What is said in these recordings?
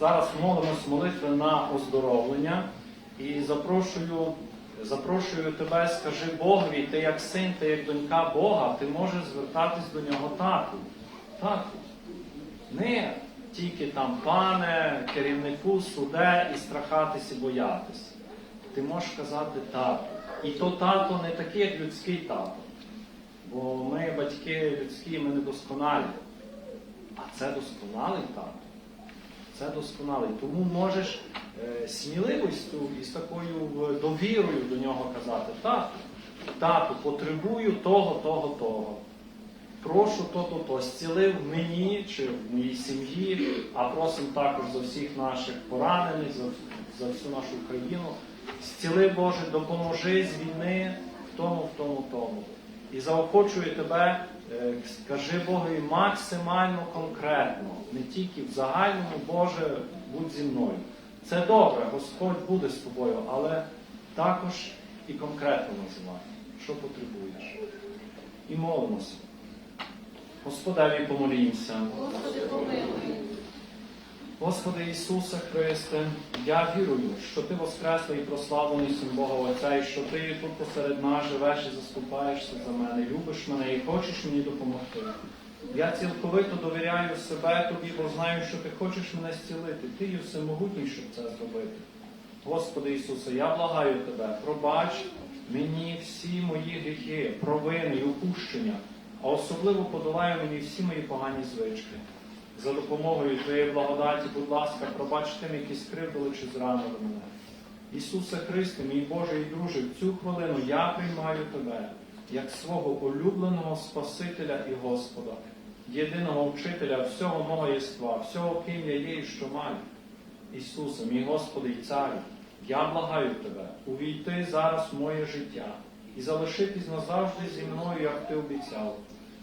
зараз молимось молитви на оздоровлення і запрошую, запрошую тебе, скажи Богові, ти як син, ти як донька Бога, ти можеш звертатись до нього тату. Тату. Не тільки там пане, керівнику, суде і страхатись і боятись. Ти можеш казати тато. І то тато не такий, як людський тато. Бо ми, батьки людські, ми недосконалі. А це досконалий тато. Це досконалий. Тому можеш е, сміливістю і з такою е, довірою до нього казати, тату, тату, потребую того, того, того. Прошу то, то, зцілив мені чи в моїй сім'ї, а просимо також за всіх наших поранених, за, за всю нашу Україну. Зціли Боже, допоможи, звільни в тому, в тому, в тому. І заохочую тебе, скажи Богові максимально конкретно, не тільки в загальному, Боже, будь зі мною. Це добре, Господь буде з тобою, але також і конкретно називай, що потребуєш. І молимося. Господеві помолімося. Господи, помилуй. Господи Ісусе Христе, я вірую, що Ти воскреслий і прославлений Син Бога Отця, і що Ти тут посеред нас живеш і заступаєшся за мене, любиш мене і хочеш мені допомогти. Я цілковито довіряю себе Тобі, бо знаю, що Ти хочеш мене зцілити. Ти є всемогутній, щоб це зробити. Господи Ісусе, я благаю Тебе, пробач мені всі мої гріхи, провини і упущення, а особливо подолай мені всі мої погані звички. За допомогою Твоєї благодаті, будь ласка, пробач тим, які скривдили чи зранили мене. Ісусе Христе, мій Боже і друже, в цю хвилину я приймаю Тебе як свого улюбленого Спасителя і Господа, єдиного вчителя всього мого єства, всього, ким я є і що маю. Ісусе, мій Господи і Царю, я благаю Тебе, увійти зараз в моє життя і залишитись назавжди зі мною, як Ти обіцяв.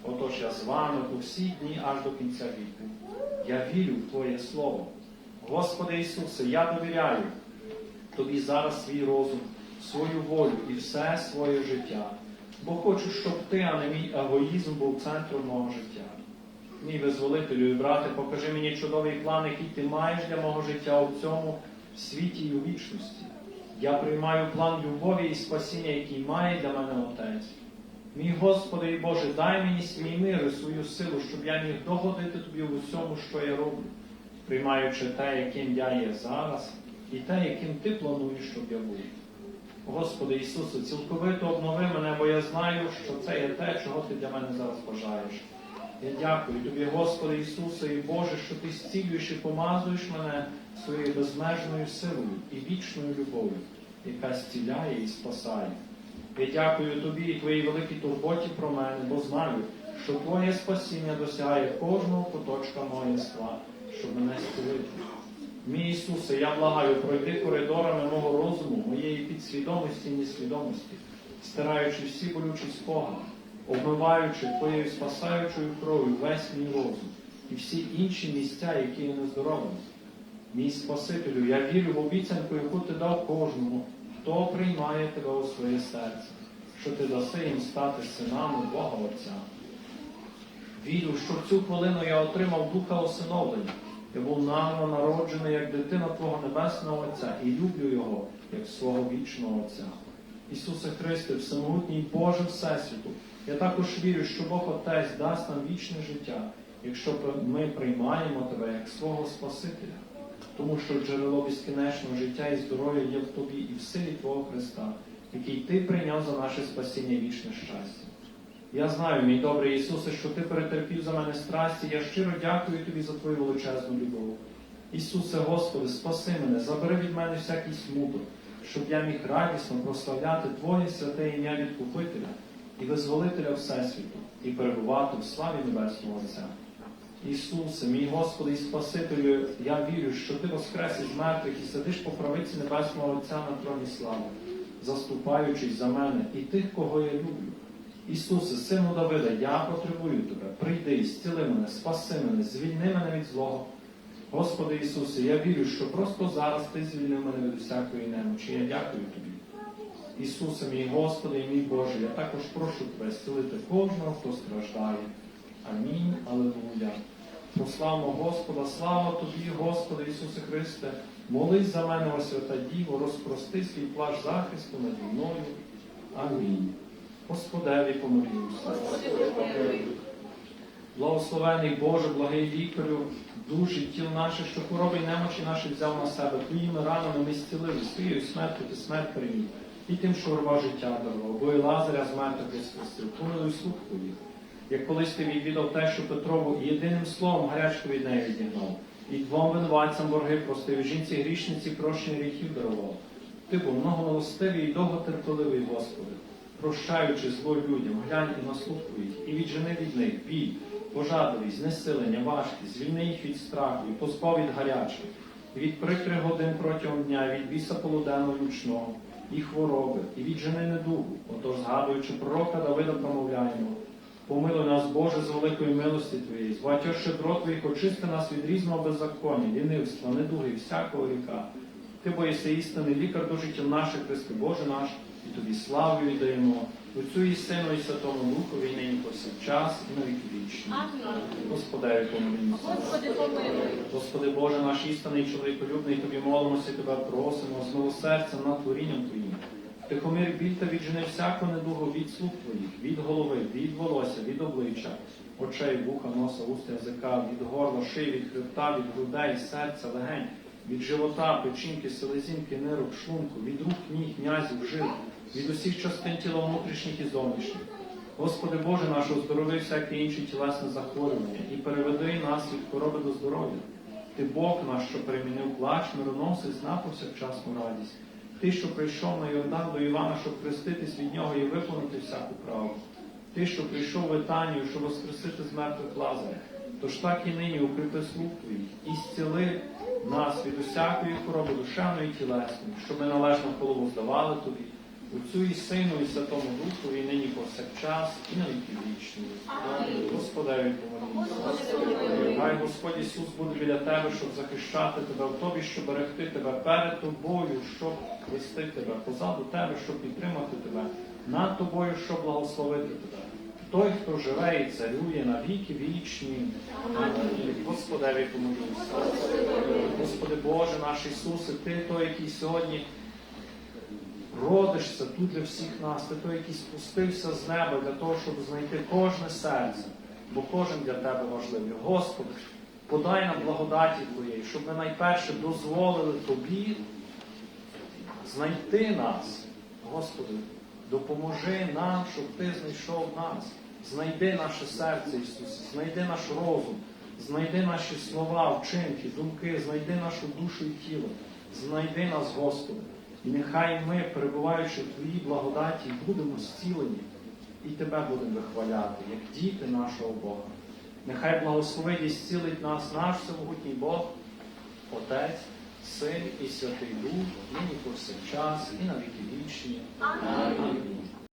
Отож я з вами у всі дні аж до кінця віку. Я вірю в Твоє Слово. Господи Ісусе, я довіряю Тобі зараз свій розум, свою волю і все своє життя. Бо хочу, щоб ти, а не мій егоїзм, був центром мого життя. Мій визволителю і брате, покажи мені чудовий план, який ти маєш для мого життя у цьому світі і у вічності. Я приймаю план любові і спасіння, який має для мене Отець. Мій Господи і Боже, дай мені свій мир і свою силу, щоб я міг догодити Тобі в усьому, що я роблю, приймаючи те, яким я є зараз, і те, яким Ти плануєш, щоб я був. Господи Ісусе, цілковито обнови мене, бо я знаю, що це є те, чого Ти для мене зараз бажаєш. Я дякую Тобі, Господи Ісусе і Боже, що Ти зцілюєш і помазуєш мене своєю безмежною силою і вічною любов'ю, яка зціляє і спасає. Я дякую Тобі і Твоїй великій турботі про мене, бо знаю, що Твоє спасіння досягає кожного куточка мого єства, щоб мене зцілити. Мій Ісусе, я благаю, пройди коридорами мого розуму, моєї підсвідомості і несвідомості, стираючи всі болючі спогади, обмиваючи Твоєю спасаючою кров'ю весь мій розум і всі інші місця, які є нездоровими. Мій Спасителю, я вірю в обіцянку, яку ти дав кожному, хто приймає тебе у своє серце, що ти даси їм стати синами Бога Отця. Вірю, що в цю хвилину я отримав духа усиновлення. Я був наново народжений як дитина Твого Небесного Отця і люблю Його як свого вічного Отця. Ісусе Христе, всемогутній Боже Всесвіту, я також вірю, що Бог Отець дасть нам вічне життя, якщо ми приймаємо Тебе як свого Спасителя, тому що джерело безкінечного життя і здоров'я є в Тобі і в силі Твого Христа, який Ти прийняв за наше спасіння вічне щастя. Я знаю, мій добрий Ісусе, що Ти перетерпів за мене страсті. Я щиро дякую Тобі за Твою величезну любов. Ісусе, Господи, спаси мене, забери від мене всякий смуток, щоб я міг радісно прославляти Твоє святе ім'я Відкупителя і визволителя Всесвіту і перебувати в славі Небесного Отця. Ісусе, мій Господи і Спасителю, я вірю, що Ти воскрес із мертвих і сидиш по правиці Небесного Отця на троні слави, заступаючись за мене і тих, кого я люблю. Ісусе, сину Давида, я потребую Тебе. Прийди, зціли мене, спаси мене, звільни мене від злого. Господи Ісусе, я вірю, що просто зараз Ти звільнив мене від усякої немочі. Я дякую Тобі. Ісусе, мій Господи і мій Боже, я також прошу Тебе зцілити кожного, хто страждає. Амінь. Аллилуйя. Прославмо Господа, слава Тобі, Господи Ісусе Христе, молись за мене, о свята Діво, розпрости свій плащ захисту наді мною. Амінь. Господеві помолімося. Благословений Боже, благий лікарю, душі, тіл наших, що хвороби й немочі наші взяв на себе, твоїми ранами ми зцілили, своєю смертю ти смерть переміг, і тим, що рва життя дарував, бо і Лазаря з мертвих воскресив, помилуй слух твоїх. Як колись ти відвідав те, що Петрову єдиним словом гарячку від неї відігнав, і двом винуватцям борги простив, жінці грішниці прощення гріхів дарував. Ти був многомилостивий і довготерпеливий, Господи, прощаючи зло людям, глянь і на слух твоїх, і віджени від них біль, пожадливість, знесилення, важкість, звільни їх від страху, і позбав від гарячих, і від прикрих годин протягом дня, від біса полуденного нічного, і хвороби, і від жени недугу. Отож, згадуючи пророка Давида, промовляємо. Помилуй нас, Боже, з великої милості Твоєї, з багатьох щедрот Твоїх очисти нас від різного беззаконня, лінивства, недуги, всякого гріха. Ти боїшся істини, лікар до життя наше, Христи Боже наш, і тобі славу віддаємо, Отцю і Сину, і Святому Духові, і нині повсякчас, і на віки вічні. Господи, помилуй. Господи Боже, наш істинний чоловіколюбний, Тобі молимося, Тебе просимо, з милосердя над творінням Твоїм. Тихомир біль та віджени всяку недугу від слуг Твоїх, від голови, від волосся, від обличчя, очей, вуха, носа, уст, язика, від горла, шиї, від хребта, від грудей, серця, легень, від живота, печінки, селезінки, нирок, шлунку, від рук, ніг, м'язів, жил, від усіх частин тіла внутрішніх і зовнішніх. Господи Боже наш, оздорови всякі інші тілесні захворювання і переведи нас від хвороби до здоров'я. Ти Бог наш, що перемінив плач, мироносець на повсякчасну радість. Ти, що прийшов на Йордан до Івана, щоб хреститись від нього і виконати всяку правду. Ти, що прийшов в Етанію, щоб воскресити з мертвих Лазаря. Тож так і нині укріпи слух твій, і зціли нас від усякої хвороби душевної і тілесної, щоб ми належно голову здавали тобі, Отцю і Сину, і Святому Духу, і нині повсякчас, і на віки вічні. Помолімося. Помилуй. Хай Господь Ісус буде біля тебе, щоб захищати тебе в тобі, щоб берегти тебе перед тобою, щоб вести тебе, позаду тебе, щоб підтримати тебе, над тобою, щоб благословити тебе. Той, хто живе і царює на віки вічні. Господеві помолімося. Господи Боже наш Ісусе, Ти той, який сьогодні родишся тут для всіх нас, ти той, який спустився з неба для того, щоб знайти кожне серце, бо кожен для тебе важливий. Господи, подай нам благодаті Твоєї, щоб ми найперше дозволили Тобі знайти нас. Господи, допоможи нам, щоб Ти знайшов нас. Знайди наше серце, Ісусе, знайди наш розум, знайди наші слова, вчинки, думки, знайди нашу душу і тіло, знайди нас, Господи. І нехай ми, перебуваючи в Твоїй благодаті, будемо зцілені і Тебе будемо вихваляти, як діти нашого Бога. Нехай благословить і зцілить нас наш всемогутній Бог, Отець, Син і Святий Дух, нині повсякчас, і на віки вічні. Амінь.